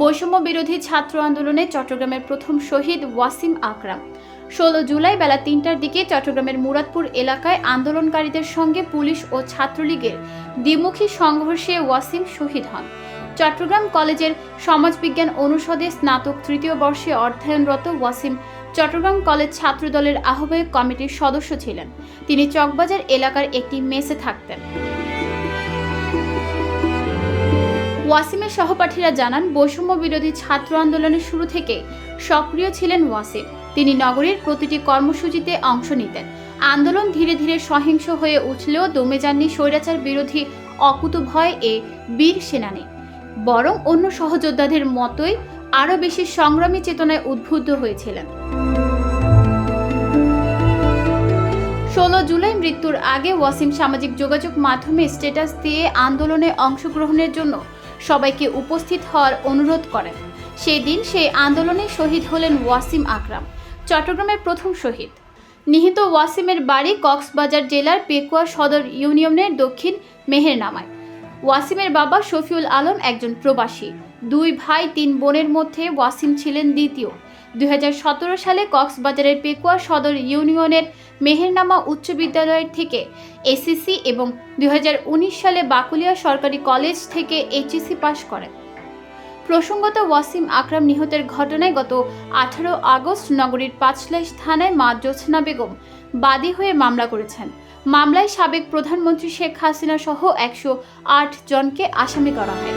বৈষম্য বিরোধী ছাত্র আন্দোলনে চট্টগ্রামের প্রথম শহীদ ওয়াসিম আকরাম। ষোলো জুলাই বেলা তিনটার দিকে চট্টগ্রামের মুরাদপুর এলাকায় আন্দোলনকারীদের সঙ্গে পুলিশ ও ছাত্রলীগের দ্বিমুখী সংঘর্ষে ওয়াসিম শহীদ হন। চট্টগ্রাম কলেজের সমাজবিজ্ঞান অনুষদে স্নাতক তৃতীয় বর্ষে অধ্যয়নরত ওয়াসিম চট্টগ্রাম কলেজ ছাত্রদলের আহ্বায়ক কমিটির সদস্য ছিলেন। তিনি চকবাজার এলাকার একটি মেসে থাকতেন। ওয়াসিমের সহপাঠীরা জানান, বৈষম্য বিরোধী ছাত্র আন্দোলনের শুরু থেকে সক্রিয় ছিলেন ওয়াসিম। তিনি নগরীর প্রতিটি কর্মসূচিতে অংশ নিতেন। আন্দোলন ধীরে ধীরে সহিংস হয়ে উঠলেও দমে যাননি স্বৈরাচার বিরোধী অকুতভয় এ বীর সেনানী। বরং অন্য সহযোদ্ধাদের মতোই আরও বেশি সংগ্রামী চেতনায় উদ্বুদ্ধ হয়েছিলেন। ষোলো জুলাই মৃত্যুর আগে ওয়াসিম সামাজিক যোগাযোগ মাধ্যমে স্ট্যাটাস দিয়ে আন্দোলনে অংশগ্রহণের জন্য সবাইকে উপস্থিত হওয়ার অনুরোধ করেন। সেই দিন সেই আন্দোলনে শহীদ হলেন ওয়াসিম আকরাম, চট্টগ্রামের প্রথম শহীদ। নিহত ওয়াসিমের বাড়ি কক্সবাজার জেলার পেকুয়া সদর ইউনিয়নের দক্ষিণ মেহেরনামায়। ওয়াসিমের বাবা শফিউল আলম একজন প্রবাসী। দুই ভাই, তিন বোনের মধ্যে ওয়াসিম ছিলেন দ্বিতীয়। দুই হাজার সতেরো সালে কক্সবাজারের পেকুয়া সদর ইউনিয়নের মেহেরনামা উচ্চ বিদ্যালয় থেকে এসিসি এবং দুই হাজার উনিশ সালে বাকুলিয়া সরকারি কলেজ থেকে এইচএসসি পাশ করেন। প্রসঙ্গত ওয়াসিম আকরাম নিহতের ঘটনায় গত আঠারো আগস্ট নগরীর পাঁচলাইশ থানায় মা জ্যোৎস্না বেগম বাদী হয়ে মামলা করেছেন। মামলায় সাবেক প্রধানমন্ত্রী শেখ হাসিনা সহ একশো আট জনকে আসামি করা হয়।